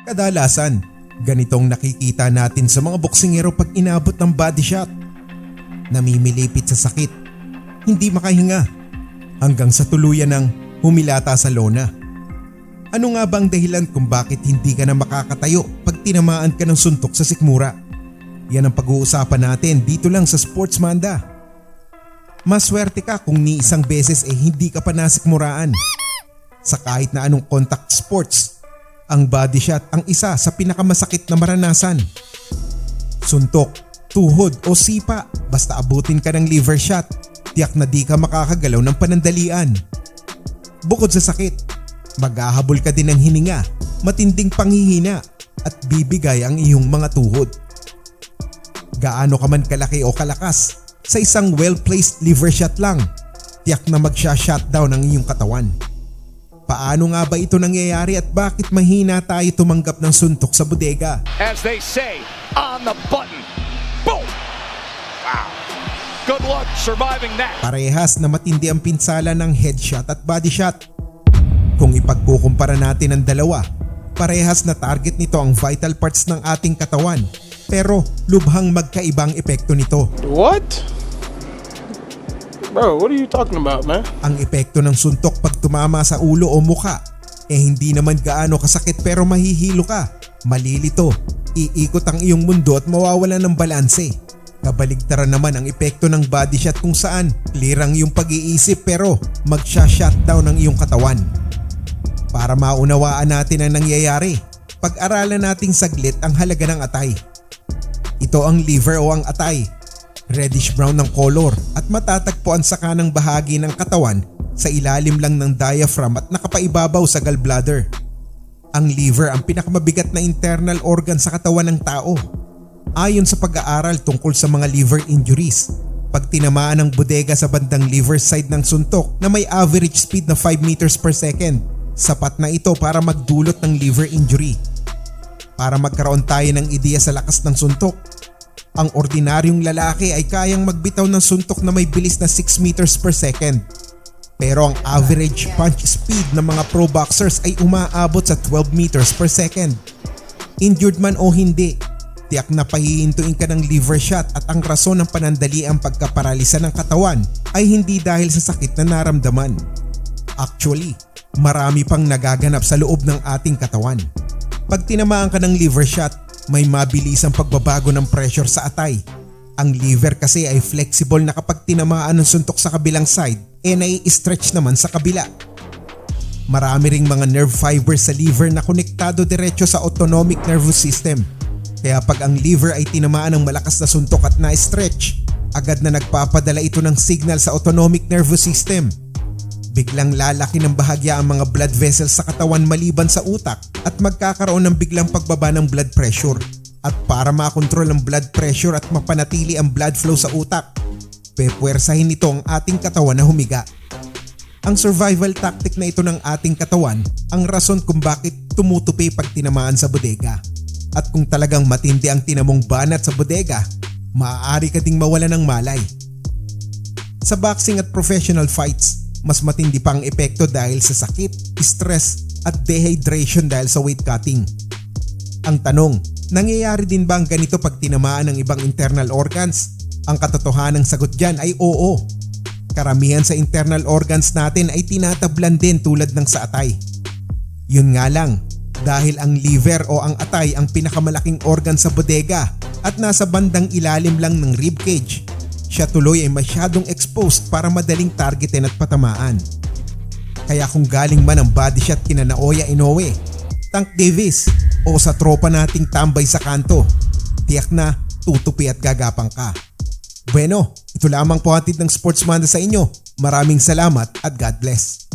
Kadalasan, ganitong nakikita natin sa mga boksingero pag inabot ng body shot. Namimilipit sa sakit, hindi makahinga, hanggang sa tuluyan ng humilata sa lona. Ano nga ba ang dahilan kung bakit hindi ka na makakatayo pag tinamaan ka ng suntok sa sikmura? Yan ang pag-uusapan natin dito lang sa Sportsmanda. Maswerte ka kung ni isang beses eh hindi ka pa nasikmuraan. Sa kahit na anong contact sports, ang body shot ang isa sa pinakamasakit na maranasan. Suntok, tuhod o sipa basta abutin ka ng liver shot, tiyak na di ka makakagalaw ng panandalian. Bukod sa sakit, maghahabol ka din ng hininga, matinding panghihina at bibigay ang iyong mga tuhod. Gaano ka man kalaki o kalakas, sa isang well-placed liver shot lang, tiyak na magsha-shutdown ang iyong katawan. Paano nga ba ito nangyayari at bakit mahina tayo tumanggap ng suntok sa bodega? as they say, on the button. Boom! Wow. Good luck surviving that. Parehas na matindi ang pinsala ng headshot at body shot. Kung ipagkukumpara natin ang dalawa, parehas na target nito ang vital parts ng ating katawan pero lubhang magkaibang epekto nito. What? Bro, what are you talking about, man? Ang epekto ng suntok pag tumama sa ulo o muka eh hindi naman gaano kasakit pero mahihilo ka, malilito, iikot ang iyong mundo at mawawala ng balanse. Kabaligtaran naman ang epekto ng body shot kung saan clear ang iyong pag-iisip pero magsha-shutdown ang iyong katawan. Para maunawaan natin ang nangyayari, pag-aralan nating saglit ang halaga ng atay. Ito ang liver o ang atay. Reddish brown ng color at matatagpuan sa kanang bahagi ng katawan sa ilalim lang ng diaphragm at nakapaibabaw sa gallbladder. Ang liver ang pinakamabigat na internal organ sa katawan ng tao. Ayon sa pag-aaral tungkol sa mga liver injuries, pag tinamaan ng bodega sa bandang liver side ng suntok na may average speed na 5 meters per second, sapat na ito para magdulot ng liver injury. Para magkaroon tayo ng ideya sa lakas ng suntok, ang ordinaryong lalaki ay kayang magbitaw ng suntok na may bilis na 6 meters per second. Pero ang average punch speed ng mga pro boxers ay umaabot sa 12 meters per second. Injured man o hindi, tiyak na pahihintuin ka ng liver shot at ang rason ng panandali ang pagkaparalisa ng katawan ay hindi dahil sa sakit na naramdaman. Actually, marami pang nagaganap sa loob ng ating katawan. Pag tinamaan ka ng liver shot, may mabilisang pagbabago ng pressure sa atay. Ang liver kasi ay flexible na kapag tinamaan ng suntok sa kabilang side, eh nai-stretch naman sa kabila. Marami ring mga nerve fibers sa liver na konektado diretso sa autonomic nervous system. Kaya pag ang liver ay tinamaan ng malakas na suntok at na-stretch, agad na nagpapadala ito ng signal sa autonomic nervous system. Biglang lalaki ng bahagya ang mga blood vessels sa katawan maliban sa utak at magkakaroon ng biglang pagbaba ng blood pressure. At para makontrol ang blood pressure at mapanatili ang blood flow sa utak, pepwersahin nito ang ating katawan na humiga. Ang survival tactic na ito ng ating katawan ang rason kung bakit tumutupi pag tinamaan sa bodega. At kung talagang matindi ang tinamong banat sa bodega, maaari ka ding mawala ng malay. Sa boxing at professional fights, mas matindi pa ang epekto dahil sa sakit, stress at dehydration dahil sa weight cutting. Ang tanong, nangyayari din ba ang ganito pag tinamaan ng ibang internal organs? Ang katotohanang sagot dyan ay oo. Karamihan sa internal organs natin ay tinatablan din tulad ng sa atay. Yun nga lang, dahil ang liver o ang atay ang pinakamalaking organ sa bodega at nasa bandang ilalim lang ng ribcage, siya tuloy ay masyadong exposed para madaling targetin at patamaan. Kaya kung galing man ang body shot kina Naoya Inoue, Tank Davis o sa tropa nating tambay sa kanto, tiyak na tutupi at gagapang ka. Bueno, ito lamang po hatid ng Sportsmanda sa inyo. Maraming salamat at God bless.